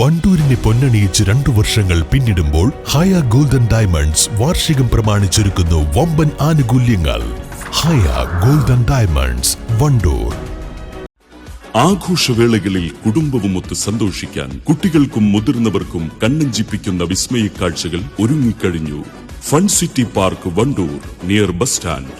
വണ്ടൂരിനെ പൊന്നണിയിച്ച് രണ്ടു വർഷങ്ങൾ പിന്നിടുമ്പോൾ ഹയ ഗോൾഡൻ ഡയമണ്ട്സ് വാർഷികം പ്രമാണിച്ചൊരുക്കുന്നു വമ്പൻ ആനുകൂല്യങ്ങൾ. Haya golden diamonds Wandoor. ആഘോഷവേളകളിൽ കുടുംബവുമൊത്ത് സന്തോഷിക്കാൻ കുട്ടികൾക്കും മുതിർന്നവർക്കും കണ്ണഞ്ചിപ്പിക്കുന്ന വിസ്മയ കാഴ്ചകൾ ഒരുങ്ങിക്കഴിഞ്ഞു. Fun city park Wandoor near bus stand.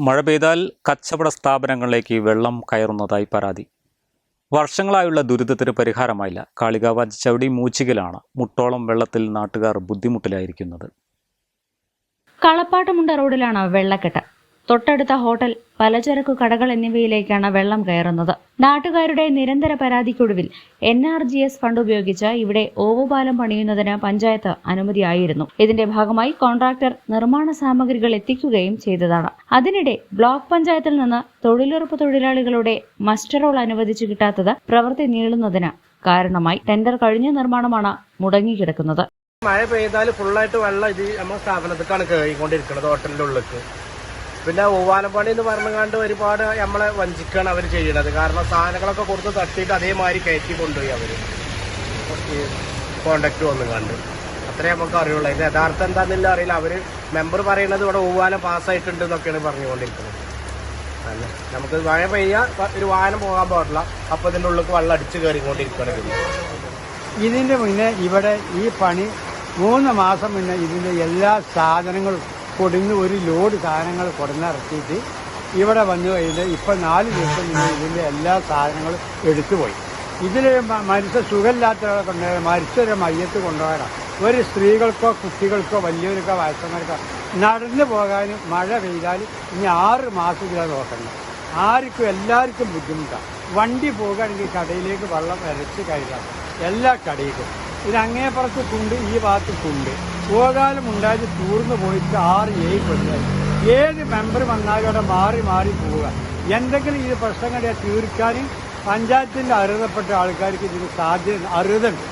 മഴ പെയ്താൽ കച്ചവട സ്ഥാപനങ്ങളിലേക്ക് വെള്ളം കയറുന്നതായി പരാതി. വർഷങ്ങളായുള്ള ദുരിതത്തിന് പരിഹാരമായില്ല. കാളികാവ് ചവിടി മൂച്ചികലാണ് മുട്ടോളം വെള്ളത്തിൽ നാട്ടുകാർ ബുദ്ധിമുട്ടിലായിരിക്കുന്നത്. കളപ്പാട്ടുമുണ്ട റോഡിലാണ് വെള്ളക്കെട്ട്. തൊട്ടടുത്ത ഹോട്ടൽ പലചരക്കു കടകൾ എന്നിവയിലേക്കാണ് വെള്ളം കയറുന്നത്. നാട്ടുകാരുടെ നിരന്തര പരാതിക്കൊടുവിൽ N R G S fund ഉപയോഗിച്ച് ഇവിടെ ഓവുപാലം പണിയുന്നതിന് പഞ്ചായത്ത് അനുമതിയായിരുന്നു. ഇതിന്റെ ഭാഗമായി കോൺട്രാക്ടർ നിർമ്മാണ സാമഗ്രികൾ എത്തിക്കുകയും ചെയ്തതാണ്. അതിനിടെ ബ്ലോക്ക് പഞ്ചായത്തിൽ നിന്ന് തൊഴിലുറപ്പ് തൊഴിലാളികളുടെ മസ്റ്ററോൾ അനുവദിച്ചു കിട്ടാത്തത് പ്രവൃത്തി നീളുന്നതിന് കാരണമായി ടെൻഡർ കഴിഞ്ഞ നിർമ്മാണമാണ് മുടങ്ങിക്കിടക്കുന്നത് മഴ പെയ്താൽ ഫുള്ളായിട്ട് വെള്ളം ഇത് നമ്മുടെ സ്ഥാപനത്തിലാണ് കയറിക്കൊണ്ടിരിക്കുന്നത് ഹോട്ടലിന്റെ ഉള്ളിലേക്ക്. പിന്നെ ഊവാനപ്പണി എന്ന് പറഞ്ഞുകൊണ്ട് ഒരുപാട് നമ്മളെ വഞ്ചിക്കാണ് അവർ ചെയ്യണത്. കാരണം സാധനങ്ങളൊക്കെ കൊടുത്ത് തട്ടിയിട്ട് അതേമാതിരി കയറ്റി കൊണ്ടുപോയി അവർ. ഈ കോണ്ടാക്ട് വന്നു കണ്ട് അത്രേ നമുക്ക് അറിയുള്ളൂ. അതിന്റെ യഥാർത്ഥം എന്താണെന്നില്ല അറിയില്ല. അവർ മെമ്പർ പറയുന്നത് ഇവിടെ ഊവാനം പാസ്സായിട്ടുണ്ട് എന്നൊക്കെയാണ് പറഞ്ഞുകൊണ്ടിരിക്കുന്നത്. അല്ല? നമുക്ക് മഴ പെയ്യാ ഒരു വാഹനം പോകാൻ പാടില്ല. അപ്പൊ ഇതിന്റെ ഉള്ളിൽ വെള്ളം അടിച്ച് കയറിക്കൊണ്ടിരിക്കണം ഇതിന്റെ മുന്നേ ഇവിടെ ഈ പണി മൂന്ന് മാസം മുന്നേ ഇതിന്റെ എല്ലാ സാധനങ്ങളും കൊടുന്ന് ഒരു ലോഡ് സാധനങ്ങൾ കൊടുന്നിറക്കിയിട്ട് ഇവിടെ വന്നു കഴിഞ്ഞാൽ ഇപ്പം നാല് ദിവസം ഇതിന്റെ എല്ലാ സാധനങ്ങളും എടുത്തുപോയി ഇതിൽ മരിച്ച സുഖമില്ലാത്തവരെ കൊണ്ടുപോയ മരിച്ചൊരു മയ്യത്ത് കൊണ്ടുപോകാനാണ് ഒരു സ്ത്രീകൾക്കോ കുട്ടികൾക്കോ വലിയവർക്കോ വയസ്സന്മാർക്കോ നടന്നു പോകാനും മഴ പെയ്താൽ ഇനി ആറ് മാസം ഇതിലെ നോക്കണം. ആർക്കും എല്ലാവർക്കും ബുദ്ധിമുട്ടാണ്. വണ്ടി പോകുകയാണെങ്കിൽ കടയിലേക്ക് വെള്ളം ഇരച്ച് കയറാം. എല്ലാ കടയിലും. ഇത് അങ്ങേപ്പുറത്ത് കുണ്ട് ഈ ഭാഗത്ത് കുണ്ട്. പോകാലം ഉണ്ടായത് തൂർന്നു പോയിട്ട് ആറ് ഏഴ് കൊല്ലം ഏത് മെമ്പർ വന്നാലും അവിടെ മാറി മാറി പോവുക. എന്തെങ്കിലും ഈ പ്രശ്നങ്ങളെ തീർക്കാൻ പഞ്ചായത്തിന്റെ അർഹതപ്പെട്ട ആൾക്കാർക്ക് ഇതിന് സാധ്യത അർഹതയുണ്ട്.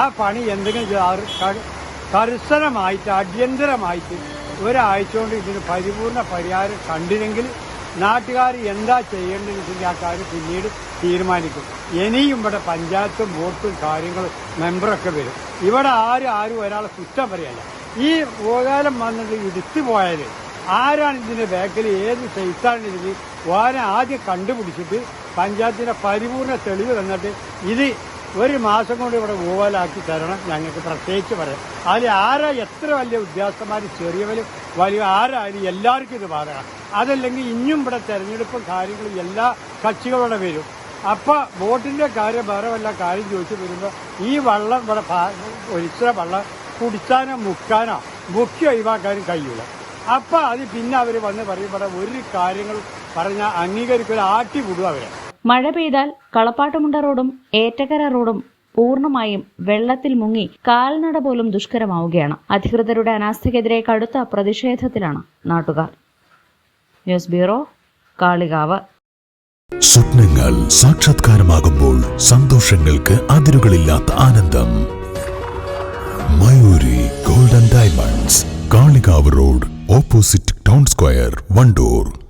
ആ പണി എന്തെങ്കിലും കർശനമായിട്ട് അടിയന്തരമായിട്ട് ഒരാഴ്ച കൊണ്ട് ഇതിന് പരിപൂർണ പരിഹാരം കണ്ടില്ലെങ്കിൽ നാട്ടുകാർ എന്താ ചെയ്യേണ്ടതെന്ന് ഇതിന്റെ ആ കാര്യം പിന്നീട് തീരുമാനിക്കും. ഇനിയും ഇവിടെ പഞ്ചായത്തും വോട്ടും കാര്യങ്ങളും മെമ്പറൊക്കെ വരും. ഇവിടെ ആരും ആരും ഒരാളെ കുറ്റം പറയല്ല. ഈ പോകാലം വന്നിട്ട് ഇടുത്തു പോയാൽ ആരാണ് ഇതിന്റെ ബാക്കിൽ ഏത് സൈസാണ് ഇതിന് ഓനെ ആദ്യം കണ്ടുപിടിച്ചിട്ട് പഞ്ചായത്തിന്റെ പരിപൂർണ തെളിവ് തന്നിട്ട് ഇത് ഒരു മാസം കൊണ്ട് ഇവിടെ ഓവലാക്കി തരണം ഞങ്ങൾക്ക് പ്രത്യേകിച്ച് പറയാം. അതിൽ ആരാ എത്ര വലിയ ഉദ്യോഗസ്ഥന്മാർ ചെറിയവരും വലിയ ആരായാലും എല്ലാവർക്കും ഇത് ബാധകം. അതല്ലെങ്കിൽ ഇനിയും ഇവിടെ തെരഞ്ഞെടുപ്പും കാര്യങ്ങളും എല്ലാ കക്ഷികളുടെ വരും അപ്പൊ വോട്ടിന്റെ കാര്യം വേറെ വല്ല കാര്യം ചോദിച്ചു വരുമ്പോൾ ഈ വെള്ളം ഇവിടെ പാ- വള്ളം കുടിച്ചാനോ മുക്കാനോ മുക്കി ഒഴിവാക്കാനും കഴിയൂല. അപ്പൊ അത് പിന്നെ അവർ വന്ന് പറയും ഇവിടെ ഒരു കാര്യങ്ങൾ പറഞ്ഞാൽ അംഗീകരിക്കില്ല ആട്ടി വിടും അവരെ. മഴ പെയ്താൽ കളപ്പാട്ടുമുണ്ട റോഡും ഏറ്റക്കര റോഡും പൂർണമായും വെള്ളത്തിൽ മുങ്ങി കാൽനട പോലും ദുഷ്കരമാവുകയാണ്. അധികൃതരുടെ അനാസ്ഥയ്ക്കെതിരെ കടുത്ത പ്രതിഷേധത്തിലാണ് നാട്ടുകാർ. News bureau Kalikavu. സ്വപ്നങ്ങൾ സാക്ഷാത്കാരമാകുമ്പോൾ സന്തോഷങ്ങൾക്ക് അതിരുകളില്ലാത്ത ആനന്ദം. Mayuri golden diamonds Kalikavu road opposite town square Wandoor.